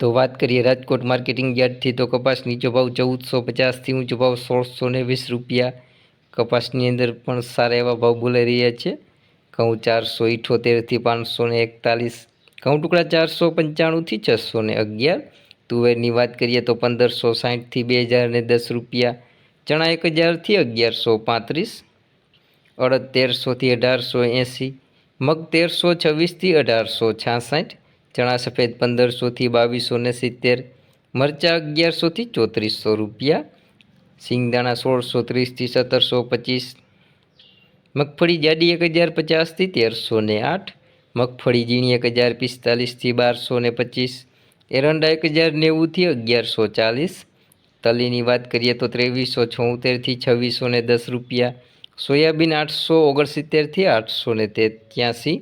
તો વાત કરીએ રાજકોટ માર્કેટિંગ યાર્ડથી, તો કપાસ નીચો ભાવ ચૌદસો પચાસથી ઊંચો ભાવ સોળસો ને વીસ રૂપિયા. કપાસની અંદર પણ સારા એવા ભાવ બોલાઈ રહ્યા છે. ઘઉં ચારસો ઇઠોતેરથી પાંચસો ને એકતાલીસ, ઘઉં ટુકડા ચારસો પંચાણુંથી છસો ને અગિયાર. તુવેરની વાત કરીએ તો પંદરસો સાહીઠથી બે હજાર ને દસ રૂપિયા. ચણા એક હજારથી અગિયારસો પાંત્રીસ. અડદ તેરસોથી અઢારસો એંસી. મગ તેરસો છવ્વીસથી અઢારસો છાસઠ. ચણા સફેદ પંદરસોથી બાવીસો ને સિત્તેર, મરચાં અગિયારસોથી ચોત્રીસો રૂપિયા, સિંગદાણા સોળસો ત્રીસથી સત્તરસો પચીસ, મગફળી જાડી એક હજાર પચાસથી તેરસો ને આઠ, મગફળી ઝીણી એક હજાર પિસ્તાલીસથી બારસો ને પચીસ, એરંડા એક હજાર નેવુંથી અગિયારસો ચાલીસ, તલીની વાત કરીએ તો ત્રેવીસો છોતેરથી છવ્વીસો ને દસ રૂપિયા, સોયાબીન આઠસો ઓગણસિત્તેરથી આઠસો ને ત્યાંસી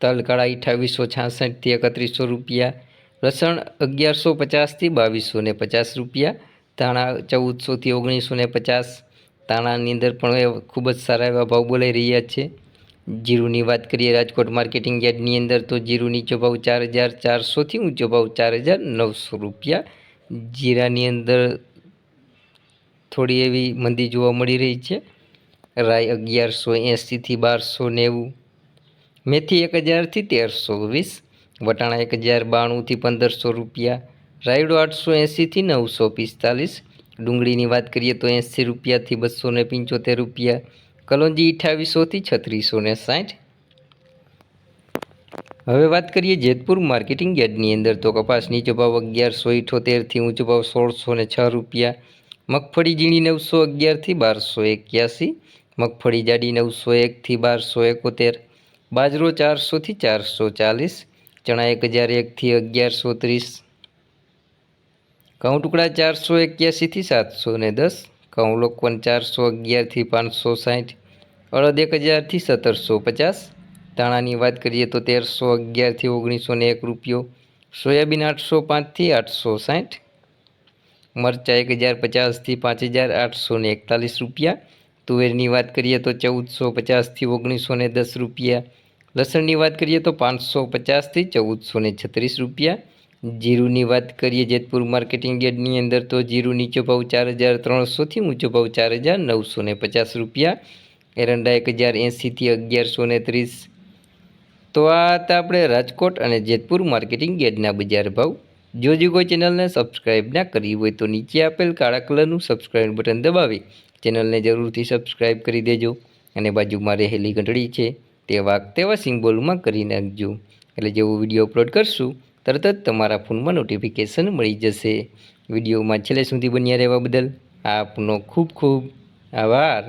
તલકાળા અઠાવીસો છાસઠથી એકત્રીસો રૂપિયા, લસણ અગિયારસો પચાસથી બાવીસો ને પચાસ રૂપિયા, ધાણા ચૌદસોથી ઓગણીસો ને પચાસ. ધાણાની અંદર પણ ખૂબ જ સારા એવા ભાવ બોલાઈ રહ્યા છે. જીરુની વાત કરીએ રાજકોટ માર્કેટિંગ યાર્ડની અંદર, તો જીરું નીચો ભાવ ચાર હજાર ચારસોથી ઊંચો ભાવ ચાર હજાર નવસો રૂપિયા. જીરાની અંદર થોડી એવી મંદી જોવા મળી રહી છે. રાય અગિયારસો એંસીથી બારસો નેવું. મેથી એક હજારથી તેરસો વીસ, વટાણા એક હજાર બાણુંથી પંદરસો રૂપિયા, રાયડો આઠસો એંસીથી નવસો પિસ્તાલીસ, ડુંગળીની વાત કરીએ તો એંસી રૂપિયાથી બસો ને પંચોતેર રૂપિયા, કલોંજી અઠાવીસોથી છત્રીસો ને સાઠ. હવે વાત કરીએ જેતપુર માર્કેટિંગ યાર્ડની અંદર તો કપાસ નીચો ભાવ અગિયારસો ઇઠોતેરથી ઊંચો ભાવ સોળસો ને છ રૂપિયા, મગફળી ઝીણી નવસો અગિયારથી બારસો એક્યાસી, મગફળી જાડી નવસો એકથી બારસો એકોતેર બાજરો ચારસોથી ચારસો ચાલીસ ચણા એક હજાર એકથી અગિયારસો ત્રીસ ઘઉં ટુકડા ચારસો એક્યાસીથી સાતસો ને દસ, ઘઉં લોકવન ચારસો અગિયારથી પાંચસો સાઠ, અડદ એક હજારથી સત્તરસો પચાસ, ધાણાની વાત કરીએ તો તેરસો અગિયારથી ઓગણીસો ને એક રૂપિયો, સોયાબીન આઠસો પાંચથી આઠસો સાઠ, મરચાં એક હજાર પચાસથી પાંચ હજાર આઠસો એકતાલીસ રૂપિયા તુવેરની વાત કરીએ તો ચૌદસો પચાસથી ઓગણીસો ને દસ રૂપિયા. લસણની વાત કરીએ તો પાંચસો પચાસથી ચૌદસો ને છત્રીસ રૂપિયા. જીરુની વાત કરીએ જેતપુર માર્કેટિંગ યાર્ડની અંદર તો જીરું નીચો ભાવ ચાર હજાર ત્રણસોથી ઊંચો ભાવ ચાર હજાર નવસો ને પચાસ રૂપિયા. એરંડા એક હજાર એંસીથી અગિયારસો ને ત્રીસ. તો આ હતા આપણે રાજકોટ અને જેતપુર માર્કેટિંગ યાર્ડના બજાર ભાવ. જો જો કોઈ ચેનલને સબસ્ક્રાઈબ ના કરી હોય તો નીચે આપેલ કાળા કલરનું સબસ્ક્રાઈબ બટન દબાવી ચેનલને જરૂરથી સબસ્ક્રાઈબ કરી દેજો. અને બાજુમાં રહેલી ઘંટડી છે તે વાક તેવા સિમ્બોલમાં કરી નાખજો. એટલે જેવું વીડિયો અપલોડ કરશું, તરત જ તમારા ફોનમાં નોટિફિકેશન મળી જશે. વિડીયોમાં છેલ્લે સુધી બન્યા રહેવા બદલ આપનો ખૂબ ખૂબ આભાર.